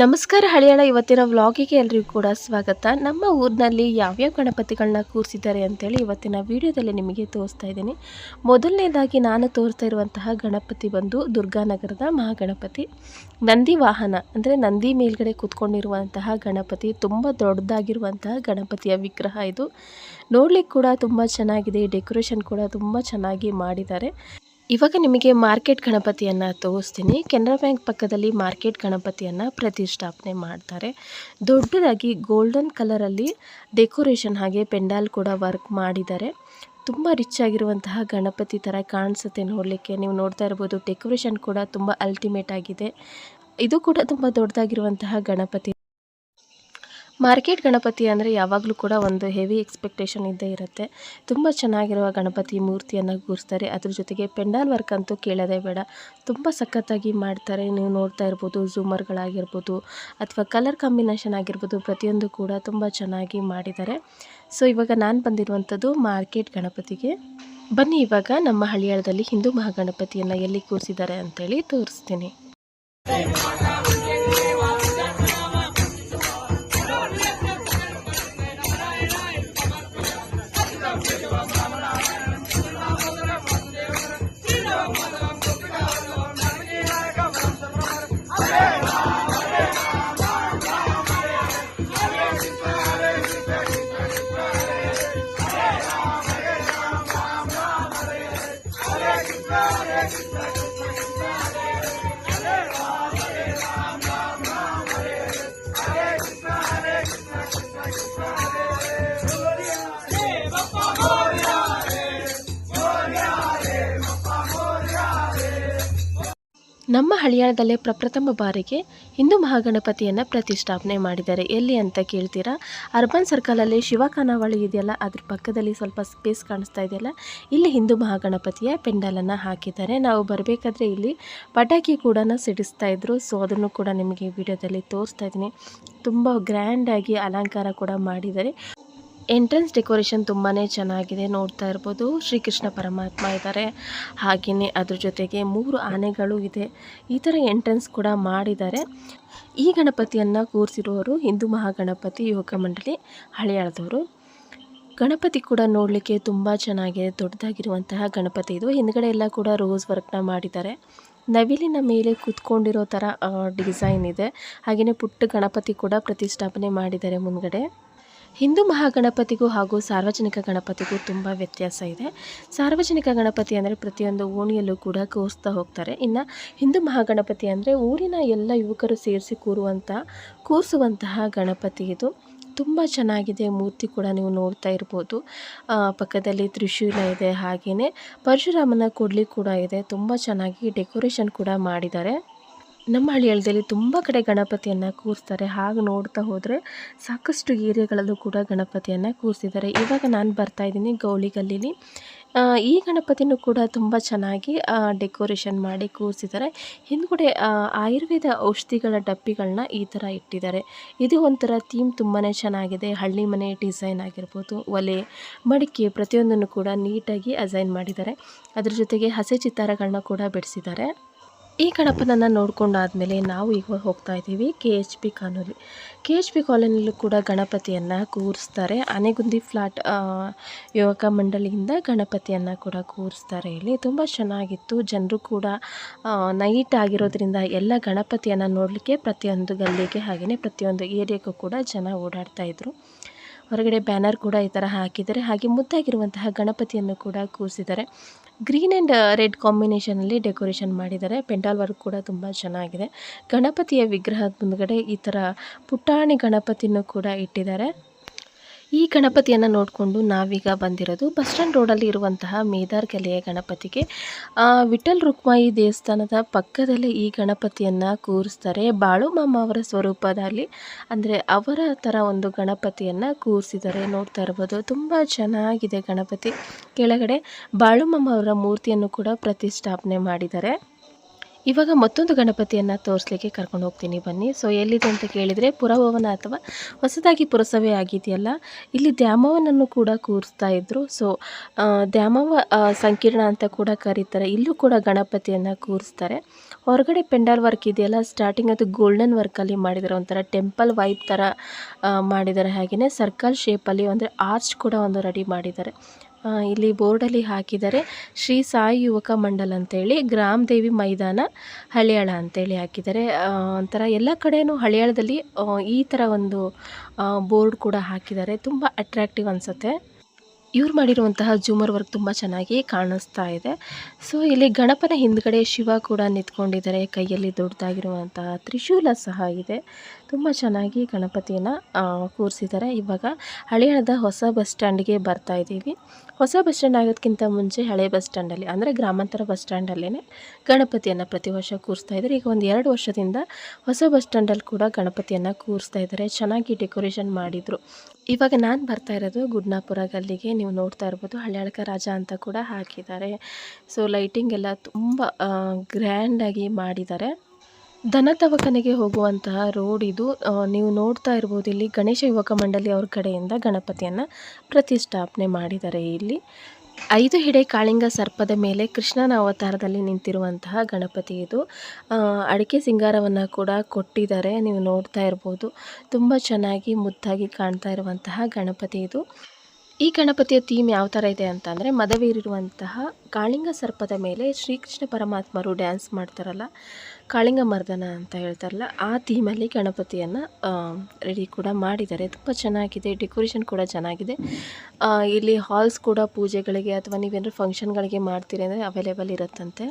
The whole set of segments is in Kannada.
ನಮಸ್ಕಾರ ಹಳಿಯಾಳ ಇವತ್ತಿನ ವ್ಲಾಗಿಗೆ ಎಲ್ರಿಗೂ ಕೂಡ ಸ್ವಾಗತ. ನಮ್ಮ ಊರಿನಲ್ಲಿ ಯಾವ್ಯಾವ ಗಣಪತಿಗಳನ್ನ ಕೂರಿಸಿದ್ದಾರೆ ಅಂತೇಳಿ ಇವತ್ತಿನ ವಿಡಿಯೋದಲ್ಲಿ ನಿಮಗೆ ತೋರಿಸ್ತಾ ಇದ್ದೀನಿ. ಮೊದಲನೇದಾಗಿ ನಾನು ತೋರಿಸ್ತಾ ಇರುವಂತಹ ಗಣಪತಿ ಬಂದು ದುರ್ಗಾನಗರದ ಮಹಾಗಣಪತಿ. ನಂದಿ ವಾಹನ, ಅಂದರೆ ನಂದಿ ಮೇಲ್ಗಡೆ ಕೂತ್ಕೊಂಡಿರುವಂತಹ ಗಣಪತಿ, ತುಂಬ ದೊಡ್ಡದಾಗಿರುವಂತಹ ಗಣಪತಿಯ ವಿಗ್ರಹ ಇದು. ನೋಡ್ಲಿಕ್ಕೆ ಕೂಡ ತುಂಬ ಚೆನ್ನಾಗಿದೆ, ಡೆಕೋರೇಷನ್ ಕೂಡ ತುಂಬ ಚೆನ್ನಾಗಿ ಮಾಡಿದ್ದಾರೆ. ಇವಾಗ ನಿಮಗೆ ಮಾರ್ಕೆಟ್ ಗಣಪತಿಯನ್ನು ತೋರಿಸ್ತೀನಿ. ಕೆನರಾ ಬ್ಯಾಂಕ್ ಪಕ್ಕದಲ್ಲಿ ಮಾರ್ಕೆಟ್ ಗಣಪತಿಯನ್ನು ಪ್ರತಿಷ್ಠಾಪನೆ ಮಾಡ್ತಾರೆ. ದೊಡ್ಡದಾಗಿ ಗೋಲ್ಡನ್ ಕಲರಲ್ಲಿ ಡೆಕೋರೇಷನ್ ಹಾಗೆ ಪೆಂಡಾಲ್ ಕೂಡ ವರ್ಕ್ ಮಾಡಿದ್ದಾರೆ. ತುಂಬ ರಿಚ್ ಆಗಿರುವಂತಹ ಗಣಪತಿ ಥರ ಕಾಣಿಸುತ್ತೆ ನೋಡಲಿಕ್ಕೆ. ನೀವು ನೋಡ್ತಾ ಇರ್ಬೋದು, ಡೆಕೋರೇಷನ್ ಕೂಡ ತುಂಬ ಅಲ್ಟಿಮೇಟ್ ಆಗಿದೆ. ಇದು ಕೂಡ ತುಂಬ ದೊಡ್ಡದಾಗಿರುವಂತಹ ಗಣಪತಿ. ಮಾರ್ಕೆಟ್ ಗಣಪತಿ ಅಂದರೆ ಯಾವಾಗಲೂ ಕೂಡ ಒಂದು ಹೆವಿ ಎಕ್ಸ್ಪೆಕ್ಟೇಷನ್ ಇದ್ದೇ ಇರುತ್ತೆ. ತುಂಬ ಚೆನ್ನಾಗಿರುವ ಗಣಪತಿ ಮೂರ್ತಿಯನ್ನು ಕೂರಿಸ್ತಾರೆ. ಅದ್ರ ಜೊತೆಗೆ ಪೆಂಡಾಲ್ ವರ್ಕ್ ಅಂತೂ ಕೇಳೋದೇ ಬೇಡ. ತುಂಬ ಸಖತ್ತಾಗಿ ಮಾಡ್ತಾರೆ. ನೀವು ನೋಡ್ತಾ ಇರ್ಬೋದು, ಝೂಮರ್ಗಳಾಗಿರ್ಬೋದು ಅಥವಾ ಕಲರ್ ಕಾಂಬಿನೇಷನ್ ಆಗಿರ್ಬೋದು, ಪ್ರತಿಯೊಂದು ಕೂಡ ತುಂಬ ಚೆನ್ನಾಗಿ ಮಾಡಿದ್ದಾರೆ. ಸೊ ಇವಾಗ ನಾನು ಬಂದಿರುವಂಥದ್ದು ಮಾರ್ಕೆಟ್ ಗಣಪತಿಗೆ. ಬನ್ನಿ ಇವಾಗ ನಮ್ಮ ಹಳಿಯಾಳದಲ್ಲಿ ಹಿಂದೂ ಮಹಾಗಣಪತಿಯನ್ನು ಎಲ್ಲಿ ಕೂರಿಸಿದ್ದಾರೆ ಅಂತೇಳಿ ತೋರಿಸ್ತೀನಿ. ನಮ್ಮ ಹಳಿಯಾಳದಲ್ಲೇ ಪ್ರಪ್ರಥಮ ಬಾರಿಗೆ ಹಿಂದೂ ಮಹಾಗಣಪತಿಯನ್ನು ಪ್ರತಿಷ್ಠಾಪನೆ ಮಾಡಿದ್ದಾರೆ. ಎಲ್ಲಿ ಅಂತ ಕೇಳ್ತೀರಾ? ಅರ್ಬನ್ ಸರ್ಕಲಲ್ಲಿ ಶಿವ ಖಾನಾವಳಿ ಇದೆಯಲ್ಲ, ಅದ್ರ ಪಕ್ಕದಲ್ಲಿ ಸ್ವಲ್ಪ ಸ್ಪೇಸ್ ಕಾಣಿಸ್ತಾ ಇದೆಯಲ್ಲ, ಇಲ್ಲಿ ಹಿಂದೂ ಮಹಾಗಣಪತಿಯ ಪೆಂಡಲನ್ನು ಹಾಕಿದ್ದಾರೆ. ನಾವು ಬರಬೇಕಾದ್ರೆ ಇಲ್ಲಿ ಪಟಾಕಿ ಕೂಡ ಸಿಡಿಸ್ತಾ ಇದ್ರು. ಸೊ ಅದನ್ನು ಕೂಡ ನಿಮಗೆ ವಿಡಿಯೋದಲ್ಲಿ ತೋರಿಸ್ತಾ ಇದ್ದೀನಿ. ತುಂಬ ಗ್ರ್ಯಾಂಡಾಗಿ ಅಲಂಕಾರ ಕೂಡ ಮಾಡಿದ್ದಾರೆ. ಎಂಟ್ರೆನ್ಸ್ ಡೆಕೋರೇಷನ್ ತುಂಬಾ ಚೆನ್ನಾಗಿದೆ, ನೋಡ್ತಾ ಇರ್ಬೋದು. ಶ್ರೀಕೃಷ್ಣ ಪರಮಾತ್ಮ ಇದ್ದಾರೆ. ಹಾಗೆಯೇ ಅದ್ರ ಜೊತೆಗೆ ಮೂರು ಆನೆಗಳು ಇದೆ. ಈ ಥರ ಎಂಟ್ರೆನ್ಸ್ ಕೂಡ ಮಾಡಿದ್ದಾರೆ. ಈ ಗಣಪತಿಯನ್ನು ಕೂರಿಸಿರೋರು ಹಿಂದೂ ಮಹಾಗಣಪತಿ ಯೋಗ ಮಂಡಳಿ, ಹಳೆಯಾಳದವರು. ಗಣಪತಿ ಕೂಡ ನೋಡಲಿಕ್ಕೆ ತುಂಬ ಚೆನ್ನಾಗಿದೆ. ದೊಡ್ಡದಾಗಿರುವಂತಹ ಗಣಪತಿ ಇದು. ಹಿಂದ್ಗಡೆ ಎಲ್ಲ ಕೂಡ ರೋಸ್ ವರ್ಕ್ನ ಮಾಡಿದ್ದಾರೆ. ನವಿಲಿನ ಮೇಲೆ ಕೂತ್ಕೊಂಡಿರೋ ಥರ ಡಿಸೈನ್ ಇದೆ. ಹಾಗೆಯೇ ಪುಟ್ಟ ಗಣಪತಿ ಕೂಡ ಪ್ರತಿಷ್ಠಾಪನೆ ಮಾಡಿದ್ದಾರೆ ಮುಂದ್ಗಡೆ. ಹಿಂದೂ ಮಹಾಗಣಪತಿಗೂ ಹಾಗೂ ಸಾರ್ವಜನಿಕ ಗಣಪತಿಗೂ ತುಂಬ ವ್ಯತ್ಯಾಸ ಇದೆ. ಸಾರ್ವಜನಿಕ ಗಣಪತಿ ಅಂದರೆ ಪ್ರತಿಯೊಂದು ಓಣಿಯಲ್ಲೂ ಕೂಡ ಕೂರಿಸ್ತಾ ಹೋಗ್ತಾರೆ. ಇನ್ನು ಹಿಂದೂ ಮಹಾಗಣಪತಿ ಅಂದರೆ ಊರಿನ ಎಲ್ಲ ಯುವಕರು ಸೇರಿಸಿ ಕೂರುವಂಥ ಕೂರಿಸುವಂತಹ ಗಣಪತಿ ಇದು. ತುಂಬ ಚೆನ್ನಾಗಿದೆ, ಮೂರ್ತಿ ಕೂಡ ನೀವು ನೋಡ್ತಾ ಇರ್ಬೋದು. ಪಕ್ಕದಲ್ಲಿ ತ್ರಿಶೂಲ ಇದೆ ಹಾಗೆಯೇ ಪರಶುರಾಮನ ಕೊಡ್ಲಿ ಕೂಡ ಇದೆ. ತುಂಬ ಚೆನ್ನಾಗಿ ಡೆಕೋರೇಷನ್ ಕೂಡ ಮಾಡಿದ್ದಾರೆ. ನಮ್ಮ ಹಳ್ಳಿಯಲ್ಲಿ ತುಂಬ ಕಡೆ ಗಣಪತಿಯನ್ನು ಕೂರಿಸ್ತಾರೆ. ಹಾಗೆ ನೋಡ್ತಾ ಹೋದರೆ ಸಾಕಷ್ಟು ಏರಿಯಾಗಳಲ್ಲೂ ಕೂಡ ಗಣಪತಿಯನ್ನು ಕೂರಿಸಿದ್ದಾರೆ. ಇವಾಗ ನಾನು ಬರ್ತಾ ಇದ್ದೀನಿ ಗೌಳಿಗಲ್ಲಿಲಿ ಈ ಗಣಪತಿನೂ ಕೂಡ ತುಂಬ ಚೆನ್ನಾಗಿ ಡೆಕೋರೇಷನ್ ಮಾಡಿ ಕೂರಿಸಿದ್ದಾರೆ. ಹಿಂದ್ಗಡೆ ಆಯುರ್ವೇದ ಔಷಧಿಗಳ ಡಬ್ಬಿಗಳನ್ನ ಈ ಥರ ಇಟ್ಟಿದ್ದಾರೆ. ಇದು ಒಂಥರ ಥೀಮ್ ತುಂಬಾ ಚೆನ್ನಾಗಿದೆ. ಹಳ್ಳಿ ಮನೆ ಡಿಸೈನ್ ಆಗಿರ್ಬೋದು, ಒಲೆ, ಮಡಿಕೆ ಪ್ರತಿಯೊಂದನ್ನು ಕೂಡ ನೀಟಾಗಿ ಅಸೈನ್ ಮಾಡಿದ್ದಾರೆ. ಅದರ ಜೊತೆಗೆ ಹಸೆ ಚಿತ್ತಾರಗಳನ್ನ ಕೂಡ ಬಿಡಿಸಿದ್ದಾರೆ. ಈ ಗಣಪನನ್ನು ನೋಡ್ಕೊಂಡಾದಮೇಲೆ ನಾವು ಈಗ ಹೋಗ್ತಾ ಇದ್ದೀವಿ K H P colony. K H P ಕಾಲೋನಿಯಲ್ಲೂ ಕೂಡ ಗಣಪತಿಯನ್ನು ಕೂರಿಸ್ತಾರೆ. ಆನೆಗುಂದಿ ಫ್ಲಾಟ್ ಯುವಕ ಮಂಡಳಿಯಿಂದ ಗಣಪತಿಯನ್ನು ಕೂಡ ಕೂರಿಸ್ತಾರೆ ಇಲ್ಲಿ. ತುಂಬ ಚೆನ್ನಾಗಿತ್ತು. ಜನರು ಕೂಡ ನೈಟ್ ಆಗಿರೋದ್ರಿಂದ ಎಲ್ಲ ಗಣಪತಿಯನ್ನು ನೋಡಲಿಕ್ಕೆ ಪ್ರತಿಯೊಂದು ಗಲ್ಲಿಗೆ ಹಾಗೆಯೇ ಪ್ರತಿಯೊಂದು ಏರಿಯಾಗೂ ಕೂಡ ಜನ ಓಡಾಡ್ತಾಯಿದ್ರು ಹೊರಗಡೆ ಬ್ಯಾನರ್ ಕೂಡ ಈ ಥರ ಹಾಕಿದ್ದಾರೆ. ಹಾಗೆ ಮುದ್ದಾಗಿರುವಂತಹ ಗಣಪತಿಯನ್ನು ಕೂಡ ಕೂರಿಸಿದ್ದಾರೆ. ಗ್ರೀನ್ ಆ್ಯಂಡ್ ರೆಡ್ ಕಾಂಬಿನೇಷನಲ್ಲಿ ಡೆಕೋರೇಷನ್ ಮಾಡಿದ್ದಾರೆ. ಪೆಂಡಾಲ್ ವರ್ಕ್ ಕೂಡ ತುಂಬ ಚೆನ್ನಾಗಿದೆ. ಗಣಪತಿಯ ವಿಗ್ರಹದ ಮುಂದ್ಗಡೆ ಈ ಥರ ಪುಟಾಣಿ ಗಣಪತಿಯನ್ನು ಕೂಡ ಇಟ್ಟಿದ್ದಾರೆ. ಈ ಗಣಪತಿಯನ್ನು ನೋಡಿಕೊಂಡು ನಾವೀಗ ಬಂದಿರೋದು ಬಸ್ ಸ್ಟ್ಯಾಂಡ್ ರೋಡಲ್ಲಿ ಇರುವಂತಹ ಮೇದಾರ್ ಕೆಲೆಯ ಗಣಪತಿಗೆ. ವಿಠಲ್ ರುಕ್ಮಾಯಿ ದೇವಸ್ಥಾನದ ಪಕ್ಕದಲ್ಲೇ ಈ ಗಣಪತಿಯನ್ನು ಕೂರಿಸ್ತಾರೆ. ಬಾಳು ಮಾಮ ಅವರ ಸ್ವರೂಪದಲ್ಲಿ ಅಂದರೆ ಅವರ ಥರ ಒಂದು ಗಣಪತಿಯನ್ನು ಕೂರಿಸಿದ್ದಾರೆ. ನೋಡ್ತಾ ಇರ್ಬೋದು, ತುಂಬ ಚೆನ್ನಾಗಿದೆ ಗಣಪತಿ. ಕೆಳಗಡೆ ಬಾಳು ಮಾಮ ಅವರ ಮೂರ್ತಿಯನ್ನು ಕೂಡ ಪ್ರತಿಷ್ಠಾಪನೆ ಮಾಡಿದ್ದಾರೆ. ಇವಾಗ ಮತ್ತೊಂದು ಗಣಪತಿಯನ್ನು ತೋರಿಸ್ಲಿಕ್ಕೆ ಕರ್ಕೊಂಡು ಹೋಗ್ತೀನಿ. ಬನ್ನಿ. ಸೊ ಎಲ್ಲಿದೆ ಅಂತ ಕೇಳಿದರೆ ಪುರಭವನ ಅಥವಾ ಹೊಸದಾಗಿ ಪುರಸಭೆ ಆಗಿದೆಯಲ್ಲ, ಇಲ್ಲಿ ದ್ಯಾಮವನನ್ನು ಕೂಡ ಕೂರಿಸ್ತಾ ಇದ್ರು. ಸೊ ದ್ಯಾಮವ ಸಂಕೀರ್ಣ ಅಂತ ಕೂಡ ಕರೀತಾರೆ. ಇಲ್ಲೂ ಕೂಡ ಗಣಪತಿಯನ್ನು ಕೂರಿಸ್ತಾರೆ. ಹೊರಗಡೆ ಪೆಂಡಾಲ್ ವರ್ಕ್ ಇದೆಯಲ್ಲ ಸ್ಟಾರ್ಟಿಂಗ್ ಅದು ಗೋಲ್ಡನ್ ವರ್ಕಲ್ಲಿ ಮಾಡಿದರೆ. ಒಂಥರ ಟೆಂಪಲ್ ವೈಪ್ ಥರ ಮಾಡಿದ್ದಾರೆ ಹಾಗೆಯೇ ಸರ್ಕಲ್ ಶೇಪಲ್ಲಿ ಅಂದರೆ ಆರ್ಚ್ ಕೂಡ ಒಂದು ರೆಡಿ ಮಾಡಿದ್ದಾರೆ ಇಲ್ಲಿ ಬೋರ್ಡಲ್ಲಿ ಹಾಕಿದ್ದಾರೆ ಶ್ರೀ ಸಾಯಿ ಯುವಕ ಮಂಡಲ್ ಅಂತೇಳಿ ಗ್ರಾಮ ದೇವಿ ಮೈದಾನ ಹಳಿಯಾಳ ಅಂತೇಳಿ ಹಾಕಿದ್ದಾರೆ ಒಂಥರ ಎಲ್ಲ ಕಡೆಯೂ ಹಳಿಯಾಳದಲ್ಲಿ ಈ ಥರ ಒಂದು ಬೋರ್ಡ್ ಕೂಡ ಹಾಕಿದ್ದಾರೆ ತುಂಬ ಅಟ್ರಾಕ್ಟಿವ್ ಅನಿಸುತ್ತೆ. ಇವ್ರು ಮಾಡಿರುವಂತಹ ಜೂಮರ್ ವರ್ಕ್ ತುಂಬ ಚೆನ್ನಾಗಿ ಕಾಣಿಸ್ತಾ ಇದೆ. ಸೊ, ಇಲ್ಲಿ ಗಣಪನ ಹಿಂದ್ಗಡೆ ಶಿವ ಕೂಡ ನಿಂತ್ಕೊಂಡಿದ್ದಾರೆ. ಕೈಯಲ್ಲಿ ದೊಡ್ಡದಾಗಿರುವಂತಹ ತ್ರಿಶೂಲ ಸಹ ಇದೆ. ತುಂಬ ಚೆನ್ನಾಗಿ ಗಣಪತಿಯನ್ನು ಕೂರಿಸಿದ್ದಾರೆ ಇವಾಗ ಹಳೆಯದ ಹೊಸ ಬಸ್ ಸ್ಟ್ಯಾಂಡ್ಗೆ ಬರ್ತಾ ಇದ್ದೀವಿ. ಹೊಸ ಬಸ್ ಸ್ಟ್ಯಾಂಡ್ ಆಗೋದಕ್ಕಿಂತ ಮುಂಚೆ ಹಳೆ ಬಸ್ ಸ್ಟ್ಯಾಂಡಲ್ಲಿ, ಅಂದರೆ ಗ್ರಾಮಾಂತರ ಬಸ್ ಸ್ಟ್ಯಾಂಡಲ್ಲೇ ಗಣಪತಿಯನ್ನು ಪ್ರತಿ ವರ್ಷ ಕೂರಿಸ್ತಾ ಇದ್ದಾರೆ ಈಗ ಒಂದು ಎರಡು ವರ್ಷದಿಂದ ಹೊಸ ಬಸ್ ಸ್ಟ್ಯಾಂಡಲ್ಲಿ ಕೂಡ ಗಣಪತಿಯನ್ನು ಕೂರಿಸ್ತಾ ಇದ್ದಾರೆ ಚೆನ್ನಾಗಿ ಡೆಕೋರೇಷನ್ ಮಾಡಿದರು. ಇವಾಗ ನಾನು ಬರ್ತಾ ಇರೋದು ಗುಡ್ನಾಪುರ ಗಲ್ಲಿಗೆ. ನೀವು ನೋಡ್ತಾ ಇರ್ಬೋದು, ಹಳ್ಯಾಳಕ ರಾಜ ಅಂತ ಕೂಡ ಹಾಕಿದ್ದಾರೆ. ಸೊ ಲೈಟಿಂಗ್ ಎಲ್ಲ ತುಂಬ ಗ್ರ್ಯಾಂಡಾಗಿ ಮಾಡಿದ್ದಾರೆ. ದನ ದವಾಖಾನೆಗೆ ಹೋಗುವಂತಹ ರೋಡ್ ಇದು. ನೀವು ನೋಡ್ತಾ ಇರ್ಬೋದು ಇಲ್ಲಿ ಗಣೇಶ ಯುವಕ ಮಂಡಳಿ ಅವ್ರ ಕಡೆಯಿಂದ ಗಣಪತಿಯನ್ನು ಪ್ರತಿಷ್ಠಾಪನೆ ಮಾಡಿದ್ದಾರೆ ಇಲ್ಲಿ. ಐದು ಹಿಡೆ ಕಾಳಿಂಗ ಸರ್ಪದ ಮೇಲೆ ಕೃಷ್ಣನ ಅವತಾರದಲ್ಲಿ ನಿಂತಿರುವಂತಹ ಗಣಪತಿ ಇದು. ಅಡಿಕೆ ಸಿಂಗಾರವನ್ನು ಕೂಡ ಕೊಟ್ಟಿದ್ದಾರೆ. ನೀವು ನೋಡ್ತಾ ಇರ್ಬೋದು. ತುಂಬ ಚೆನ್ನಾಗಿ ಮುದ್ದಾಗಿ ಕಾಣ್ತಾ ಇರುವಂತಹ ಗಣಪತಿ ಇದು. ಈ ಗಣಪತಿಯ ಥೀಮ್ ಯಾವ ಥರ ಇದೆ ಅಂತಂದರೆ, ಮದವೇರಿರುವಂತಹ ಕಾಳಿಂಗ ಸರ್ಪದ ಮೇಲೆ ಶ್ರೀಕೃಷ್ಣ ಪರಮಾತ್ಮರು ಡ್ಯಾನ್ಸ್ ಮಾಡ್ತಾರಲ್ಲ ಕಾಳಿಂಗ ಮರ್ದನ ಅಂತ ಹೇಳ್ತಾರಲ್ಲ, ಆ ಥೀಮಲ್ಲಿ ಗಣಪತಿಯನ್ನು ರೆಡಿ ಕೂಡ ಮಾಡಿದ್ದಾರೆ. ತುಂಬ ಚೆನ್ನಾಗಿದೆ ಡೆಕೋರೇಷನ್ ಕೂಡ ಚೆನ್ನಾಗಿದೆ. ಇಲ್ಲಿ ಹಾಲ್ಸ್ ಕೂಡ ಪೂಜೆಗಳಿಗೆ ಅಥವಾ ನೀವೇನಾದ್ರು ಫಂಕ್ಷನ್ಗಳಿಗೆ ಮಾಡ್ತೀರಿ ಅಂದರೆ ಅವೈಲೇಬಲ್ ಇರುತ್ತಂತೆ.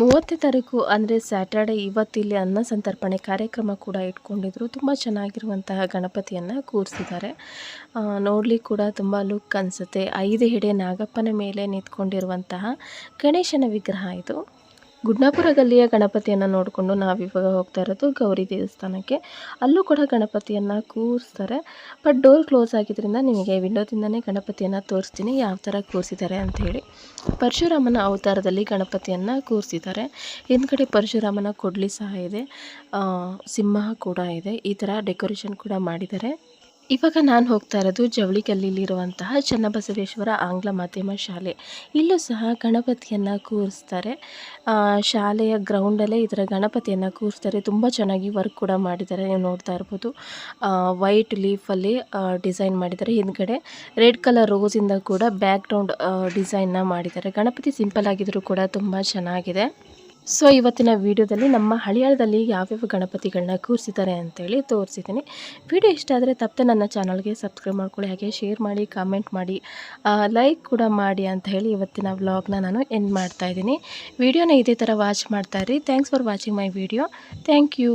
ಮೂವತ್ತನೇ ತಾರೀಕು ಅಂದರೆ ಸ್ಯಾಟರ್ಡೆ ಇವತ್ತಿಲ್ಲಿ ಅನ್ನ ಸಂತರ್ಪಣೆ ಕಾರ್ಯಕ್ರಮ ಕೂಡ ಇಟ್ಕೊಂಡಿದ್ರು. ತುಂಬ ಚೆನ್ನಾಗಿರುವಂತಹ ಗಣಪತಿಯನ್ನು ಕೂರಿಸಿದ್ದಾರೆ. ನೋಡಲಿಕ್ಕೆ ಕೂಡ ತುಂಬ ಲುಕ್ ಅನಿಸುತ್ತೆ. ಐದು ಹೆಡೆ ನಾಗಪ್ಪನ ಮೇಲೆ ನಿಂತ್ಕೊಂಡಿರುವಂತಹ ಗಣೇಶನ ವಿಗ್ರಹ ಇದು. ಗುಡ್ನಾಪುರ ಗಲ್ಲಿಯ ಗಣಪತಿಯನ್ನು ನೋಡಿಕೊಂಡು ನಾವಿವಾಗ ಹೋಗ್ತಾ ಇರೋದು ಗೌರಿ ದೇವಸ್ಥಾನಕ್ಕೆ. ಅಲ್ಲೂ ಕೂಡ ಗಣಪತಿಯನ್ನು ಕೂರಿಸ್ತಾರೆ. ಬಟ್ ಡೋರ್ ಕ್ಲೋಸ್ ಆಗಿದ್ದರಿಂದ ನಿಮಗೆ ವಿಂಡೋದಿಂದನೇ ಗಣಪತಿಯನ್ನು ತೋರಿಸ್ತೀನಿ ಯಾವ ಥರ ಕೂರಿಸಿದ್ದಾರೆ ಅಂಥೇಳಿ ಪರಶುರಾಮನ ಅವತಾರದಲ್ಲಿ ಗಣಪತಿಯನ್ನು ಕೂರಿಸಿದ್ದಾರೆ. ಹಿಂದ್ಗಡೆ ಪರಶುರಾಮನ ಕೊಡ್ಲಿ ಸಹ ಇದೆ. ಸಿಂಹ ಕೂಡ ಇದೆ. ಈ ಥರ ಡೆಕೋರೇಷನ್ ಕೂಡ ಮಾಡಿದ್ದಾರೆ. ಇವಾಗ ನಾನು ಹೋಗ್ತಾ ಇರೋದು ಜವಳಿಗಲ್ಲಿರುವಂತಹ ಚನ್ನಬಸವೇಶ್ವರ ಆಂಗ್ಲ ಮಾಧ್ಯಮ ಶಾಲೆ. ಇಲ್ಲೂ ಸಹ ಗಣಪತಿಯನ್ನು ಕೂರಿಸ್ತಾರೆ. ಶಾಲೆಯ ಗ್ರೌಂಡಲ್ಲೇ ಇದರ ಗಣಪತಿಯನ್ನು ಕೂರಿಸ್ತಾರೆ. ತುಂಬ ಚೆನ್ನಾಗಿ ವರ್ಕ್ ಕೂಡ ಮಾಡಿದ್ದಾರೆ. ನೀವು ನೋಡ್ತಾ ಇರ್ಬೋದು. ವೈಟ್ ಲೀಫಲ್ಲಿ ಡಿಸೈನ್ ಮಾಡಿದ್ದಾರೆ. ಹಿಂದ್ಗಡೆ ರೆಡ್ ಕಲರ್ ರೋಸಿಂದ ಕೂಡ ಬ್ಯಾಕ್ ಗ್ರೌಂಡ್ ಡಿಸೈನ್ನ ಮಾಡಿದ್ದಾರೆ. ಗಣಪತಿ ಸಿಂಪಲ್ ಆಗಿದ್ರೂ ಕೂಡ ತುಂಬ ಚೆನ್ನಾಗಿದೆ. ಸೊ ಇವತ್ತಿನ ವಿಡಿಯೋದಲ್ಲಿ ನಮ್ಮ ಹಳಿಯಾಳದಲ್ಲಿ ಯಾವ್ಯಾವ ಗಣಪತಿಗಳನ್ನ ಕೂರಿಸಿದ್ದಾರೆ ಅಂತೇಳಿ ತೋರಿಸಿದ್ದೀನಿ. ವಿಡಿಯೋ ಇಷ್ಟ ಆದರೆ ತಪ್ಪದೆ ನನ್ನ ಚಾನಲ್ಗೆ ಸಬ್ಸ್ಕ್ರೈಬ್ ಮಾಡ್ಕೊಳ್ಳಿ, ಹಾಗೆ ಶೇರ್ ಮಾಡಿ, ಕಾಮೆಂಟ್ ಮಾಡಿ ಲೈಕ್ ಕೂಡ ಮಾಡಿ ಅಂತ ಹೇಳಿ ಇವತ್ತಿನ ವ್ಲಾಗ್ನ ನಾನು ಎಂಡ್ ಮಾಡ್ತಾಯಿದ್ದೀನಿ ವೀಡಿಯೋನ ಇದೇ ಥರ ವಾಚ್ ಮಾಡ್ತಾ ಇರಿ. Thanks for watching my video thank you